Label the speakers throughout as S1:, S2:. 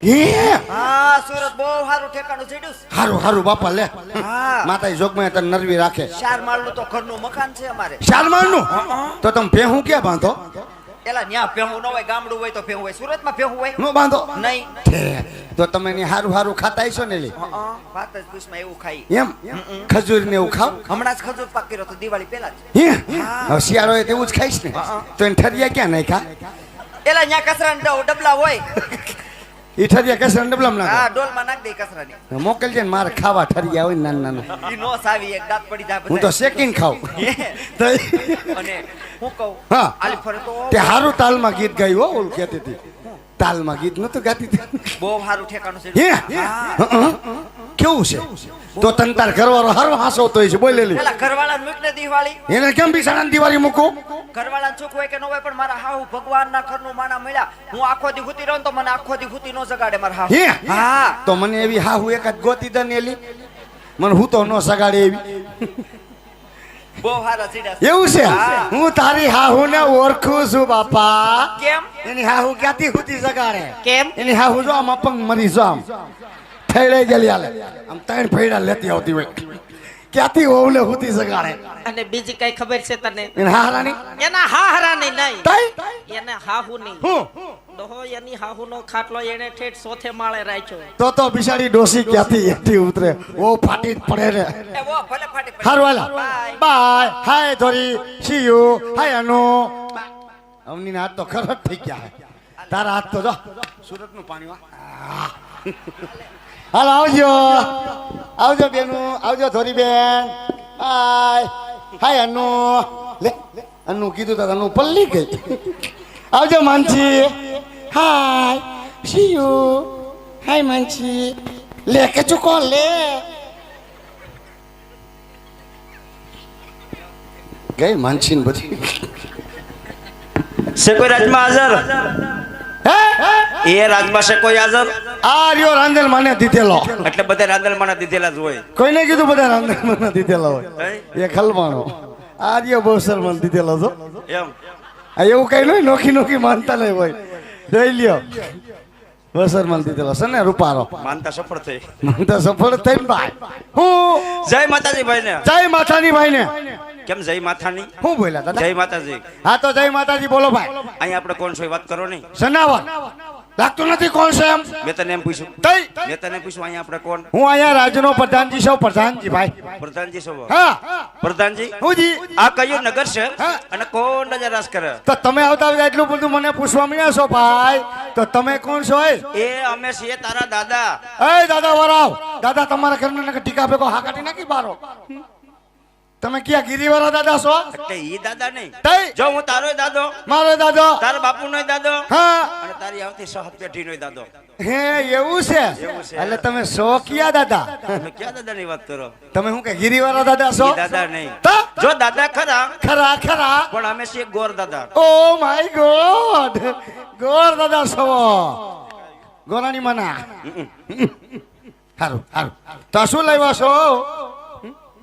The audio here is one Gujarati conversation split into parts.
S1: હે?
S2: હા સુરત બહુ સારું ઠેકાણું ચડ્યું.
S1: હારું હારું બાપા લે.
S2: હા.
S1: માતા જોગમાં તને નરવી રાખે.
S2: ચાર માળનું તો ઘરનું મકાન છે અમારે.
S1: શાલમાનનું તો તમે ભેહું ક્યાં બાંધો?
S2: એલા ન્યા ભેહું ન હોય ગામડું હોય તો ભેહું હોય. સુરતમાં ભેહું હોય?
S1: નો બાંધો?
S2: નહીં.
S1: તો તમે ની હારું હારું ખાતા હશો ને લી
S2: વાત જ પૂછમાં એવું ખાઈ.
S1: એમ? ખજૂર ને એવું ખાવ?
S2: હમણાં જ ખજૂર પાક કર્યો તો દિવાળી પહેલા જ.
S1: હે? હવે શિયાળો હોય તેવું જ ખાઈશ ને. તો એને ઠરિયા ક્યાં નહીં ખા
S2: એલા ન્યા કચરાના ડ- ડબલા હોય.
S1: એ ઠરિયા કેસર ડબલામ
S2: હા
S1: નાખો
S2: ડોલમાં નાખ દે કસરાની.
S1: મોકલજે ને મારે ખાવા ઠરિયા હોય નાના નાના.
S2: ઈ નો સાવી એક દાંત પડી જાય
S1: હું તો. શેકીને ખાવ
S2: અને હું કહું
S1: હા.
S2: આલી ફરે તો
S1: તે હારું તાલમાં ગીત ગાયું હો ઓલું કહેતી હતી. તાલમાં ગીત નતું ગાતી.
S2: બહુ હારું ઠેકાણું છે.
S1: હે હં, હં. કેવું છે? તો તન તાર ઘરવાળો હારો હાસો તો છે બોલેલી
S2: પેલા ઘરવાળા મૂક ને દિવાળી.
S1: એને કેમ બી સણાની દિવાળી મૂકું?
S2: ઘરવાળા ચૂક હોય કે ન હોય પણ મારા હાહુ ભગવાનના ઘરનું માણા મળ્યા. હું આખો દી હુતી રહું તો મને આખો દી હુતી નો જગાડે મારા હાહુ.
S1: હે?
S2: હા.
S1: તો મને એવી હાહુ એકાદ ગોતી દનેલી મને હું તો ન સગાડે એવી.
S2: બહુ
S1: એવું છે?
S2: હા.
S1: હું તારી હાહુ ને ઓળખું છું બાપા.
S2: કેમ?
S1: એની હાહુ ક્યાંથી હુતી સગાડે
S2: કેમ?
S1: એની હાહુ જો આમ અપંગ મરી જો આમ ફેડે ગયેલી હાલે આમ ત્રણ ફેડા લેતી આવતી હોય. ક્યાંથી ઓવલે હુતી સગાડે
S3: અને બીજી કઈ ખબર છે તને?
S1: એને હારાની
S3: એના હાહરા નહીં નહીં.
S1: તઈ?
S3: એને હાહુ નહીં.
S1: હું?
S3: ડોહો એની હાહુ નો ખાટલો એને ઠેઠ સોથે માળે રાખ્યો.
S1: તો તો બિચારી ડોસી ક્યાંથી એથી ઉતરે? ઓ ફાટી જ પડે રે
S2: એ વો ભલે ફાટી પડે.
S1: હારું હાલા. બાય. હાય ધોરી. C you. હાય અનુ. અમની હાથ તો ખરત થઈ ગયા હે. તારા હાથ તો જો. સુરતનું પાણી વા હાલો, આવજો. આવજો બેનુ, આવજો થોરી બેન હાય. હાય અનુ લે અનુ કીધું તો અનુ પલ્લી ગઈ. આવજો, માનસી. હાય. સી યુ હાય, માનસી. લે, કે ચૂકો લે. ગઈ માનસી બધી.
S4: છે રાજમાં હાજર. એ રાજમાશે કોઈ હાજર?
S1: આ રહ્યો રાંધેલ માને દીધેલો.
S4: એટલે બધા રાંદલ માને દીધેલા જ હોય.
S1: કોઈને કીધું બધા રાંધેલ માને દીધેલા હોય? એ ખલવાણો આ રહ્યો બહુ શરમાન દીધેલો છો.
S4: એમ.
S1: આ એવું કઈ નહીં નોખી નોખી માનતા નહીં હોય. જોઈ લ્યો. બહુ શરમાન દીધેલો છે ને રૂપારો.
S4: માનતા સફળ થઈ.
S1: માનતા સફળ થઈ ભાઈ. હું
S4: જય માતાજી ભાઈ ને
S1: જય માતાજી ભાઈ ને
S4: કેમ જય માથાની?
S1: હું બોલ્યા દાદા
S4: જય માતાજી.
S1: હા તો જય માતાજી બોલો ભાઈ.
S4: અહીંયા આપણે કોણ છો વાત કરો નહીં?
S1: સનાવર લાગતું નથી કોણ છે એમ?
S4: મેં તને એમ પૂછ્યું.
S1: તઈ?
S4: મેં તને પૂછ્યું અહીંયા આપણે કોણ?
S1: હું અહીંયા રાજનો પ્રધાનજી છું પ્રધાનજી ભાઈ.
S4: પ્રધાનજી છો?
S1: હા.
S4: પ્રધાનજી?
S1: હું જી
S4: આ કયું નગર છે. અને કોણ નજર રાસ કરે?
S1: તો તમે આવતા આવતા એટલું બધું મને પૂછવા મળ્યા છો ભાઈ. તો તમે કોણ છો એ?
S4: એ અમે છીએ તારા દાદા.
S1: એ દાદા વરાવ. દાદા તમારા ઘરના ટીકા ભેગો હા કાઢી નાખી બારો. તમે ક્યાં ગિરિવાળા દાદા છો?
S4: એટલે ઈ દાદા નહીં.
S1: તઈ?
S4: જો હું તારો દાદો
S1: મારો દાદો?
S4: તારો બાપુ નો દાદો
S1: હા.
S4: અને તારી આવતી સહત પેઢી નો દાદો.
S1: હે એવું છે?
S4: છે.
S1: એટલે તમે સો ક્યાં દાદા?
S4: તમે ક્યાં દાદા ની વાત કરો?
S1: તમે શું કે ગિરિવાળા દાદા છો?
S4: દાદા નહીં.
S1: તો?
S4: જો દાદા ખરા
S1: ખરા ખરા.
S4: પણ અમે છીએ ગોર દાદા.
S1: Oh my God! ગોર દાદા છો. ગોરાની મના. સારું સારું તો શું લાવ્યા છો?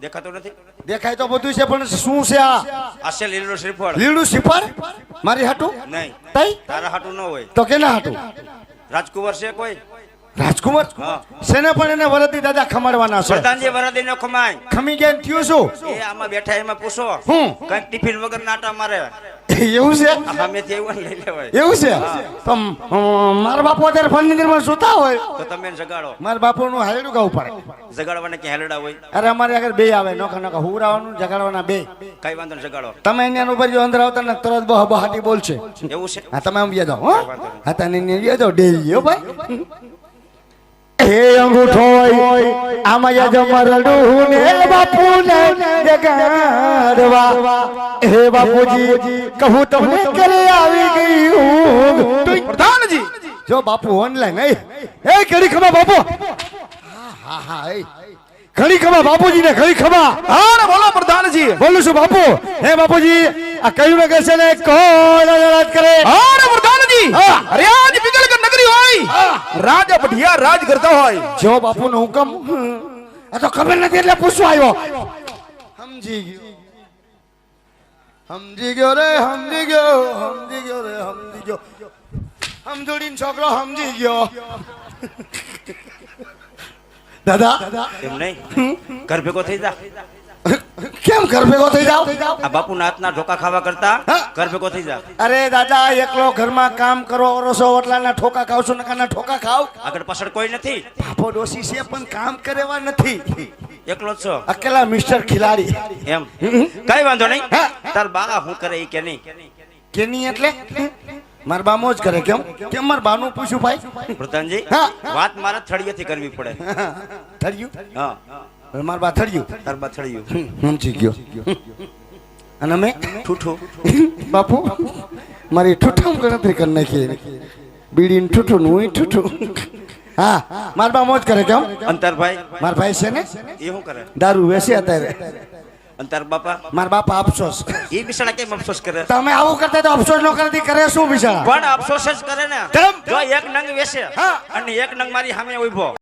S4: દેખાતો નથી?
S1: દેખાય તો બધું છે પણ શું છે આ?
S4: આ છે લીલો શ્રીફળ.
S1: લીલું શ્રીફળ? મારી હાટું?
S4: નહીં.
S1: તઈ?
S4: તારા હાટું ન હોય.
S1: તો કેના હાટું?
S4: રાજકુંવર છે કોઈ?
S1: રાજકુમાર. સેને પણ એને વરદી દાદા ખમાડવાના છે?
S4: પ્રધાનજી વરદી નો ખમાય.
S1: ખમી ગયા થયું શું?
S4: એ આમાં બેઠા એમાં પૂછો.
S1: હું?
S4: કઈ ટિફિન વગર નાટા મારે.
S1: એવું છે?
S4: એવું લઈ લેવાય.
S1: એવું છે? તો મારા બાપુ અત્યારે ફર્નિચરમાં સુતા હોય.
S4: તો તમે જગાડો.
S1: મારા બાપુ નું હાયડું ગાવું પડે.
S4: જગાડવાના ક્યાં હેલડા હોય?
S1: અરે અમારે આગળ બે આવે નોખા નોખા હુવરાવાનું જગાડવાના બે.
S4: કઈ વાંધો જગાડો.
S1: તમે અહીંયા ઉપર જો અંદર આવતા ને તરત બહુ બહાટી બોલશે.
S4: એવું છે?
S1: હા તમે આમ વ્યા જાઓ હો હા તને અહીંયા વ્યા જાઓ ડેલી હો ભાઈ. હે અંગૂઠો આમાં યા જમરડું ને બાપુ ને જગાડવા હે બાપુજી કહું તમને કરે આવી ગયું પ્રધાનજી જો બાપુ ઓનલાઈન એ ઘડી ખમા બાપુ. હા હા ઘડી ખમા બાપુજી ને ઘડી ખમા
S5: હા બોલો પ્રધાનજી.
S1: બોલું છું બાપુ. હે બાપુજી આ કયું નગર છે ને? કોણ રાજ કરે?
S5: હા પ્રધાનજી. અરે આજ વિકલક નગરી હોય. રાજા પઢિયા રાજ કરતા હોય.
S1: જો બાપુ નો હુકમ આ તો ખબર નથી એટલે પૂછવા આવ્યો. સમજી ગયો. સમજી ગયો રે સમજી ગયો સમજી ગયો રે સમજી ગયો સમજોડીન છોકરો સમજી ગયો દાદા
S4: એમ નહીં ઘર ભેગો થઈ જા
S1: કેમ ઘર ભેગો થઈ જાવ
S4: આ બાપુના હાથના ઢોકા ખાવા કરતા ઘર ભેગો થઈ જાવ
S1: અરે દાદા એકલો ઘરમાં કામ કરો ઓરસો ઓટલાના ઠોકા ખાવ છો નકાના ઠોકા ખાવ।
S4: આગળ પાછળ કોઈ નથી?
S1: બાપો ડોસી છે પણ કામ કરેવા નથી।
S4: એકલો જ છો?
S1: અકેલા મિસ્ટર ખિલાડી.
S4: એમ. કઈ વાંધો નહીં. તાર બા હું કરે કે નહીં?
S1: કેની એટલે? માર બા મોજ કરે કેમ? કેમ માર બાનું પૂછ્યું ભાઈ?
S4: પ્રધાનજી
S1: હા.
S4: વાત મારા થળિયેથી કરવી પડે.
S1: થર્યું
S4: હા.
S1: માર બા થળિયું.
S4: તાર બા થળિયું.
S1: સમજી ગયો. અને અમે?
S4: ઠૂઠો.
S1: બાપુ મારી ઠૂઠામ ગણતરી કરી નાખીએ બીડીને ઠૂઠું હું ઠૂઠું. હા. માર બા મોજ કરે કેમ
S4: અંતરભાઈ
S1: માર ભાઈ છે ને?
S4: એ શું કરે?
S1: દારૂ વેસે અત્યારે.
S4: અંતર બાપા.
S1: માર બાપા અફસોસ
S4: એ બિચારા કેમ અફસોસ કરે?
S1: તમે આવું કરતા તો અફસોસ ન કરતી કરે શું બિચારા
S4: પણ અફસોસ જ કરે ને? જો એક નંગ વેસે
S1: હા.
S4: અને એક નંગ મારી સામે ઊભો.